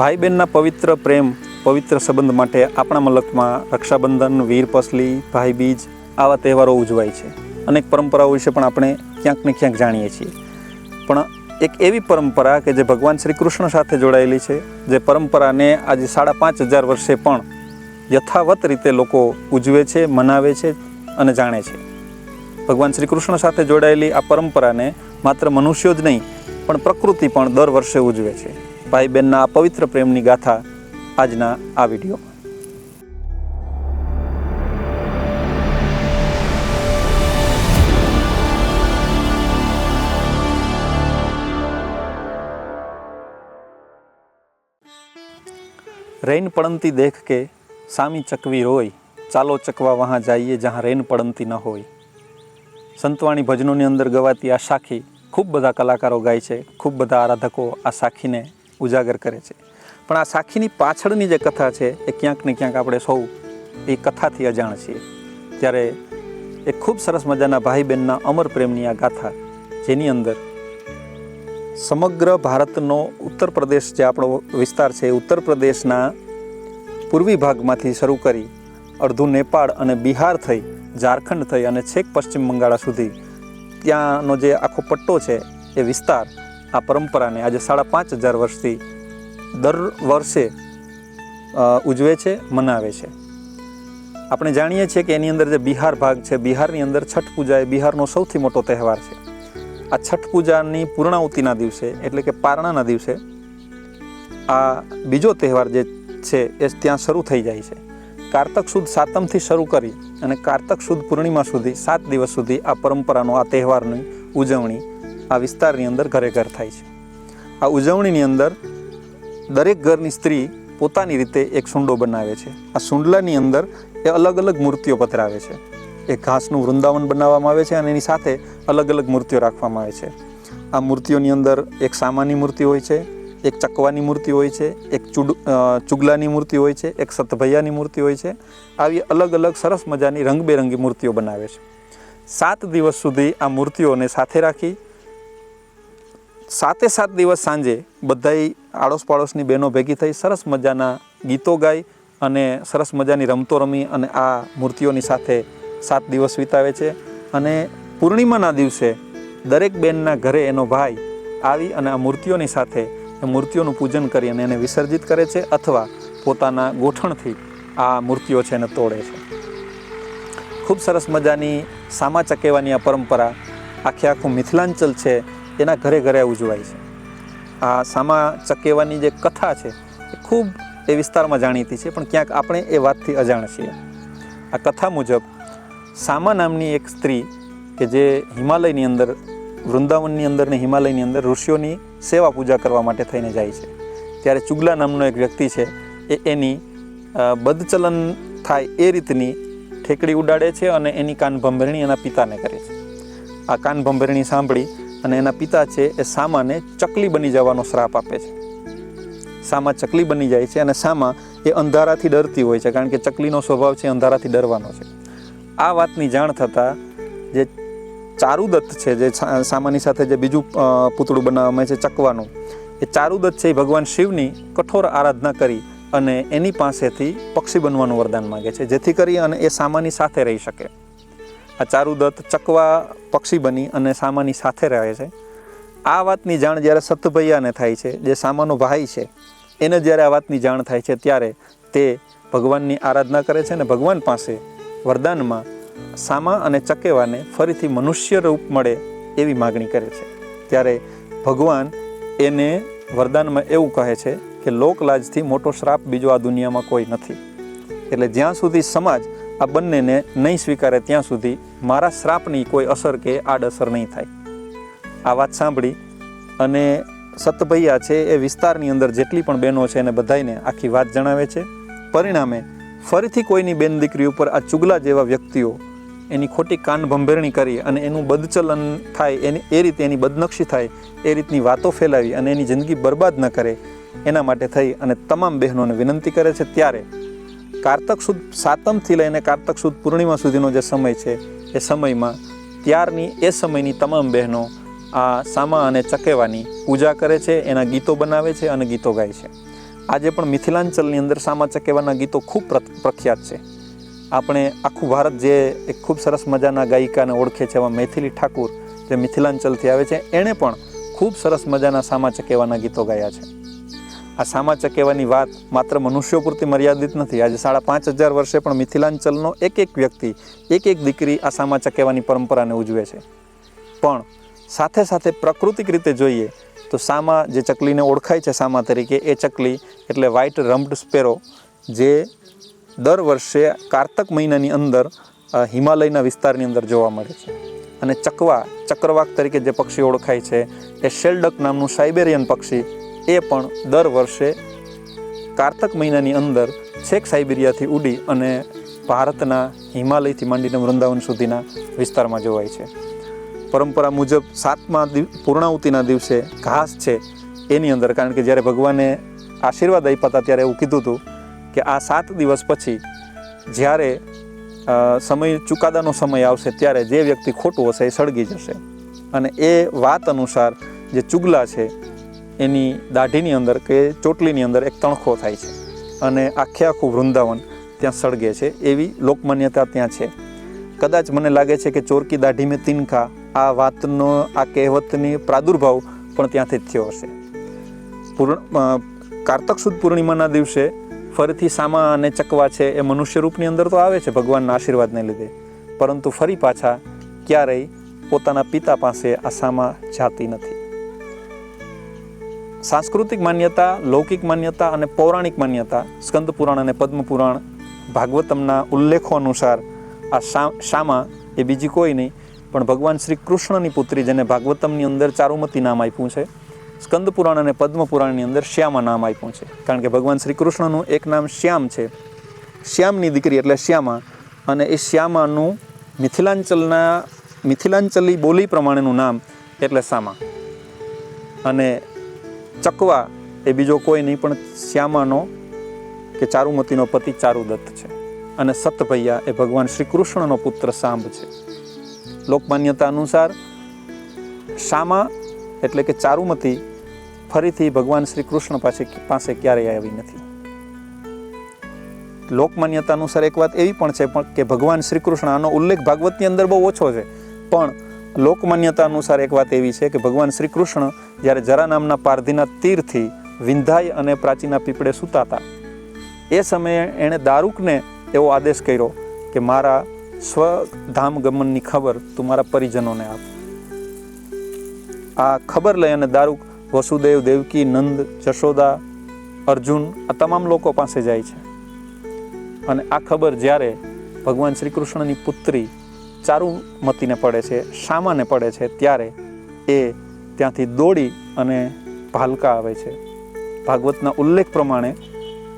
ભાઈ બહેનના પવિત્ર પ્રેમ, પવિત્ર સંબંધ માટે આપણા મલકમાં રક્ષાબંધન, વીર પસલી, ભાઈ બીજ આવા તહેવારો ઉજવાય છે. અનેક પરંપરાઓ વિશે પણ આપણે ક્યાંક ને ક્યાંક જાણીએ છીએ. પણ એક એવી પરંપરા કે જે ભગવાન શ્રી કૃષ્ણ સાથે જોડાયેલી છે, જે પરંપરાને આજે સાડા પાંચ હજાર વર્ષે પણ યથાવત રીતે લોકો ઉજવે છે, મનાવે છે અને જાણે છે. ભગવાન શ્રી કૃષ્ણ સાથે જોડાયેલી આ પરંપરાને માત્ર મનુષ્યો જ નહીં, પણ પ્રકૃતિ પણ દર વર્ષે ઉજવે છે. ભાઈ બહેનના પવિત્ર પ્રેમની ગાથા આજના આ વિડીયોમાં રેન પડંતી દેખ કે સામી ચકવી રોય, ચાલો ચકવા વહાં જઈએ જ્યાં રેન પડંતી ન હોય. સંતવાણી ભજનોની અંદર ગવાતી આ સાખી ખૂબ બધા કલાકારો ગાય છે, ખૂબ બધા આરાધકો આ સાખીને ઉજાગર કરે છે. પણ આ સાખીની પાછળની જે કથા છે, એ ક્યાંક ને ક્યાંક આપણે સૌ એ કથાથી અજાણ છીએ. ત્યારે એ ખૂબ સરસ મજાના ભાઈ બહેનના અમર પ્રેમની આ ગાથા, જેની અંદર સમગ્ર ભારતનો ઉત્તર પ્રદેશ જે આપણો વિસ્તાર છે ઉત્તર પ્રદેશના પૂર્વી ભાગમાંથી શરૂ કરી અડધું નેપાળ અને બિહાર થઈ, ઝારખંડ થઈ અને છેક પશ્ચિમ બંગાળ સુધી ત્યાંનો જે આખો પટ્ટો છે, એ વિસ્તાર આ પરંપરાને આજે સાડા પાંચ હજાર વર્ષથી દર વર્ષે ઉજવે છે, મનાવે છે. આપણે જાણીએ છીએ કે એની અંદર જે બિહાર ભાગ છે, બિહારની અંદર છઠ પૂજા એ બિહારનો સૌથી મોટો તહેવાર છે. આ છઠ પૂજાની પૂર્ણાહુતિના દિવસે, એટલે કે પારણાના દિવસે, આ બીજો તહેવાર જે છે એ ત્યાં શરૂ થઈ જાય છે. કારતક સુદ સાતમથી શરૂ કરી અને કારતક સુદ પૂર્ણિમા સુધી, સાત દિવસ સુધી આ પરંપરાનો આ તહેવારની ઉજવણી આ વિસ્તારની અંદર ઘરે ઘર થાય છે. આ ઉજવણીની અંદર દરેક ઘરની સ્ત્રી પોતાની રીતે એક સુંડો બનાવે છે. આ સુંડલાની અંદર એ અલગ અલગ મૂર્તિઓ પધરાવે છે. એ ઘાસનું વૃંદાવન બનાવવામાં આવે છે અને એની સાથે અલગ અલગ મૂર્તિઓ રાખવામાં આવે છે. આ મૂર્તિઓની અંદર એક સામાની મૂર્તિ હોય છે, એક ચકવાની મૂર્તિ હોય છે, એક ચુડ ચુગલાની મૂર્તિ હોય છે, એક સતભૈયાની મૂર્તિ હોય છે. આવી અલગ અલગ સરસ મજાની રંગબેરંગી મૂર્તિઓ બનાવે છે. સાત દિવસ સુધી આ મૂર્તિઓને સાથે રાખી સાતે સાત દિવસ સાંજે બધાય આડોશ પાડોશની બહેનો ભેગી થઈ સરસ મજાના ગીતો ગાઈ અને સરસ મજાની રમતો રમી અને આ મૂર્તિઓની સાથે સાત દિવસ વિતાવે છે. અને પૂર્ણિમાના દિવસે દરેક બહેનના ઘરે એનો ભાઈ આવી અને આ મૂર્તિઓની સાથે એ મૂર્તિઓનું પૂજન કરી અને એને વિસર્જિત કરે છે અથવા પોતાના ગોઠણથી આ મૂર્તિઓ છે એને તોડે છે. ખૂબ સરસ મજાની સામા ચકેવાની આ પરંપરા આખે આખું મિથિલાંચલ છે. એના ઘરે ઘરે ઉજવાય છે. આ સામા ચકેવાની જે કથા છે, એ ખૂબ એ વિસ્તારમાં જાણીતી છે, પણ ક્યાંક આપણે એ વાતથી અજાણ છીએ. આ કથા મુજબ, સામા નામની એક સ્ત્રી કે જે હિમાલયની અંદર, વૃંદાવનની અંદર ને હિમાલયની અંદર ઋષિઓની સેવા પૂજા કરવા માટે થઈને જાય છે. ત્યારે ચુગલા નામનો એક વ્યક્તિ છે, એ એની બદચલન થાય એ રીતની ઠેકડી ઉડાડે છે અને એની કાન ભંભરણી એના પિતાને કરે છે. આ કાન ભંભરણી સાંભળી અને એના પિતા છે એ સામાને ચકલી બની જવાનો શ્રાપ આપે છે. સામા ચકલી બની જાય છે અને સામા એ અંધારાથી ડરતી હોય છે કારણ કે ચકલીનો સ્વભાવ છે અંધારાથી ડરવાનો છે. આ વાતની જાણ થતાં જે ચારુદત્ત છે, જે સામાની સાથે જે બીજું પૂતળું બનાવવામાં છે ચકવાનું, એ ચારુદત્ત છે એ ભગવાન શિવની કઠોર આરાધના કરી અને એની પાસેથી પક્ષી બનવાનું વરદાન માગે છે, જેથી કરી અને એ સામાની સાથે રહી શકે. આ ચારુદત્ત ચકવા પક્ષી બની અને સામાની સાથે રહે છે. આ વાતની જાણ જ્યારે સતભૈયાને થાય છે, જે સામાનો ભાઈ છે, એને જ્યારે આ વાતની જાણ થાય છે, ત્યારે તે ભગવાનની આરાધના કરે છે અને ભગવાન પાસે વરદાનમાં સામા અને ચકેવાને ફરીથી મનુષ્ય રૂપ મળે એવી માગણી કરે છે. ત્યારે ભગવાન એને વરદાનમાં એવું કહે છે કે લોકલાજથી મોટો શ્રાપ બીજો આ દુનિયામાં કોઈ નથી. એટલે જ્યાં સુધી સમાજ આ બંનેને નહીં સ્વીકારે ત્યાં સુધી મારા શ્રાપની કોઈ અસર કે આડઅસર નહીં થાય. આ વાત સાંભળી અને સતભૈયા છે એ વિસ્તારની અંદર જેટલી પણ બહેનો છે એને બધાઈને આખી વાત જણાવે છે. પરિણામે ફરીથી કોઈની બેન દીકરી ઉપર આ ચુગલા જેવા વ્યક્તિઓ એની ખોટી કાન ભંભેરણી કરી અને એનું બદચલન થાય, એની એ રીતે એની બદનક્ષી થાય, એ રીતની વાતો ફેલાવી અને એની જિંદગી બરબાદ ન કરે, એના માટે થઈ અને તમામ બહેનોને વિનંતી કરે છે. ત્યારે કારતક સુદ સાતમથી લઈને કારતક સુદ પૂર્ણિમા સુધીનો જે સમય છે, એ સમયમાં ત્યારની એ સમયની તમામ બહેનો આ સામા અને ચકેવાની પૂજા કરે છે, એના ગીતો બનાવે છે અને ગીતો ગાય છે. આજે પણ મિથિલાંચલની અંદર સામા ચકેવાના ગીતો ખૂબ પ્ર- પ્રખ્યાત છે. આપણે આખું ભારત જે એક ખૂબ સરસ મજાના ગાયિકાને ઓળખે છે એવા મૈથિલી ઠાકુર, જે મિથિલાંચલથી આવે છે, એણે પણ ખૂબ સરસ મજાના સામા ચકેવાના ગીતો ગાયા છે. આ સામા ચકેવાની વાત માત્ર મનુષ્યો પૂરતી મર્યાદિત નથી. આજે સાડા પાંચ હજાર વર્ષે પણ મિથિલાંચલનો એક એક વ્યક્તિ, એક એક દીકરી આ સામા ચકેવાની પરંપરાને ઉજવે છે. પણ સાથે સાથે પ્રાકૃતિક રીતે જોઈએ તો સામા જે ચકલીને ઓળખાય છે સામા તરીકે, એ ચકલી એટલે વ્હાઇટ રમ્ડ સ્પેરો જે દર વર્ષે કારતક મહિનાની અંદર હિમાલયના વિસ્તારની અંદર જોવા મળે છે. અને ચકવા, ચક્રવાક તરીકે જે પક્ષી ઓળખાય છે, એ શેલડક નામનું સાઇબેરિયન પક્ષી એ પણ દર વર્ષે કારતક મહિનાની અંદર છેક સાઇબેરિયાથી ઉડી અને ભારતના હિમાલયથી માંડીને વૃંદાવન સુધીના વિસ્તારમાં જોવાય છે. પરંપરા મુજબ સાતમા પૂર્ણાહુતિના દિવસે ઘાસ છે એની અંદર, કારણ કે જ્યારે ભગવાને આશીર્વાદ આપ્યા હતા ત્યારે એવું કીધું હતું કે આ સાત દિવસ પછી જ્યારે સમય, ચુકાદાનો સમય આવશે ત્યારે જે વ્યક્તિ ખોટું હશે એ સળગી જશે. અને એ વાત અનુસાર જે ચુગલા છે એની દાઢીની અંદર કે ચોટલીની અંદર એક તણખો થાય છે. અને આખે આખું વૃંદાવન ત્યાં સળગે છે. એવી લોકમાન્યતા ત્યાં છે. કદાચ મને લાગે છે કે ચોરકી દાઢી મેં તિનખા આ વાતનો, આ કહેવતની પ્રાદુર્ભાવ પણ ત્યાંથી થયો હશે. પૂર્ણ કારતક સુદ પૂર્ણિમાના દિવસે ફરીથી સામા અને ચકવા છે એ મનુષ્ય રૂપની અંદર તો આવે છે ભગવાનના આશીર્વાદને લીધે. પરંતુ ફરી પાછા ક્યારેય પોતાના પિતા પાસે આ સામા જાતી નથી. સાંસ્કૃતિક માન્યતા, લૌકિક માન્યતા અને પૌરાણિક માન્યતા, સ્કંદ પુરાણ અને પદ્મ પુરાણ, ભાગવતમના ઉલ્લેખો અનુસાર આ શામા એ બીજી કોઈ નહીં, પણ ભગવાન શ્રી કૃષ્ણની પુત્રી જેને ભાગવતમની અંદર ચારુમતી નામ આપ્યું છે, સ્કંદ પુરાણ અને પદ્મ પુરાણની અંદર શ્યામા નામ આપ્યું છે. કારણ કે ભગવાન શ્રી કૃષ્ણનું એક નામ શ્યામ છે. શ્યામની દીકરી એટલે શ્યામા અને એ શ્યામાનું મિથિલાંચલના, મિથિલાંચલી બોલી પ્રમાણેનું નામ એટલે સામા અને ચકવા એ બીજો કોઈ નહીં, પણ શ્યામાનો કે ચારુમતીનો પતિ ચારુદત્ત છે. અને સતભૈયા એ ભગવાન શ્રી કૃષ્ણનો પુત્ર સાંભ છે. લોકમાન્યતા અનુસાર શામા એટલે કે ચારુમતી ફરીથી ભગવાન શ્રી કૃષ્ણ પાસે પાસે ક્યારેય આવી નથી. લોકમાન્યતા અનુસાર એક વાત એવી પણ છે પણ કે ભગવાન શ્રી કૃષ્ણ આનો ઉલ્લેખ ભાગવતની અંદર બહુ ઓછો છે. પણ લોકમાન્યતા અનુસાર એક વાત એવી છે કે ભગવાન શ્રી કૃષ્ણ જ્યારે જરા નામના પારધીના તીરથી વિંધાઈ અને પ્રાચીના પીપળે સૂતા હતા. એ સમયે એણે દારૂકને એવો આદેશ કર્યો કે મારા સ્વધામ ગમનની ખબર તું મારા પરિજનોને આપ. આ ખબર લઈ અને દારૂક વસુદેવ, દેવકી, નંદ, જશોદા, અર્જુન આ તમામ લોકો પાસે જાય છે. અને આ ખબર જ્યારે ભગવાન શ્રી કૃષ્ણની પુત્રી ચારુમતીને પડે છે, શામાને પડે છે, ત્યારે એ ત્યાંથી દોડી અને ભાલકા આવે છે. ભાગવતના ઉલ્લેખ પ્રમાણે,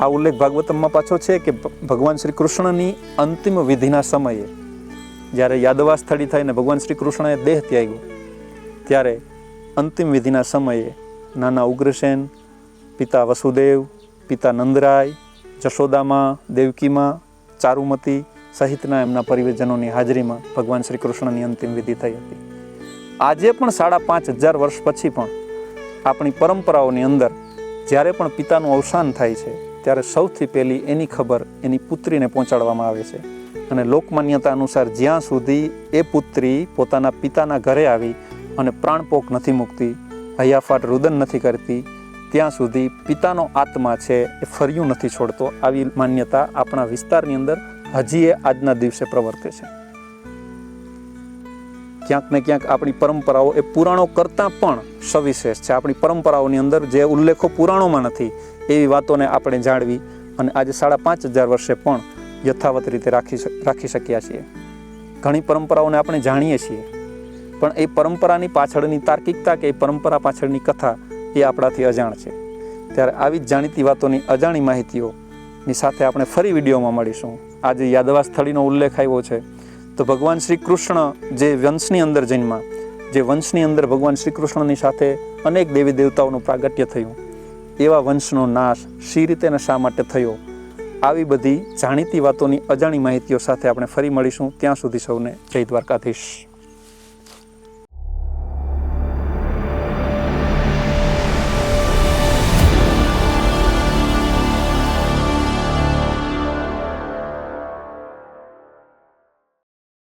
આ ઉલ્લેખ ભાગવતમમાં પાછો છે કે ભગવાન શ્રી કૃષ્ણની અંતિમ વિધિના સમયે, જ્યારે યાદવા સ્થળી થઈને ભગવાન શ્રી કૃષ્ણએ દેહ ત્યાગ્યો, ત્યારે અંતિમ વિધિના સમયે નાના ઉગ્રસેન, પિતા વસુદેવ, પિતા નંદરાય, જશોદામાં, દેવકીમાં, ચારુમતી સહિતના એમના પરિવારજનોની હાજરીમાં ભગવાન શ્રી કૃષ્ણની અંતિમ વિધિ થઈ હતી. આજે પણ સાડા પાંચ હજાર વર્ષ પછી પણ આપણી પરંપરાઓની અંદર જ્યારે પણ પિતાનું અવસાન થાય છે, ત્યારે સૌથી પહેલી એની ખબર એની પુત્રીને પહોંચાડવામાં આવે છે. અને લોકમાન્યતા અનુસાર જ્યાં સુધી એ પુત્રી પોતાના પિતાના ઘરે આવી અને પ્રાણપોક નથી મૂકતી, હૈયાફાટ રુદન નથી કરતી, ત્યાં સુધી પિતાનો આત્મા છે એ ફર્યું નથી છોડતો, આવી માન્યતા આપણા વિસ્તારની અંદર હજી એ આજના દિવસે પ્રવર્તે છે. ક્યાંક ને ક્યાંક આપણી પરંપરાઓ એ પુરાણો કરતાં પણ સવિશેષ છે. આપણી પરંપરાઓની અંદર જે ઉલ્લેખો પુરાણોમાં નથી, એવી વાતોને આપણે જાળવી અને આજે સાડા પાંચ હજાર વર્ષે પણ યથાવત રીતે રાખી રાખી શક્યા છીએ. ઘણી પરંપરાઓને આપણે જાણીએ છીએ, પણ એ પરંપરાની પાછળની તાર્કિકતા કે એ પરંપરા પાછળની કથા એ આપણાથી અજાણ છે. ત્યારે આવી જ જાણીતી વાતોની અજાણી માહિતીઓની સાથે આપણે ફરી વિડીયોમાં મળીશું. આજે યાદવા સ્થળીનો ઉલ્લેખ આવ્યો છે. તો ભગવાન શ્રી કૃષ્ણ જે વંશની અંદર જન્મા જે વંશની અંદર ભગવાન શ્રી કૃષ્ણની સાથે અનેક દેવી દેવતાઓનું પ્રાગટ્ય થયું. એવા વંશનો નાશ શી રીતે અને શા માટે થયો? આવી બધી જાણીતી વાતોની અજાણી માહિતીઓ સાથે આપણે ફરી મળીશું. ત્યાં સુધી સૌને જય દ્વારકાધીશ.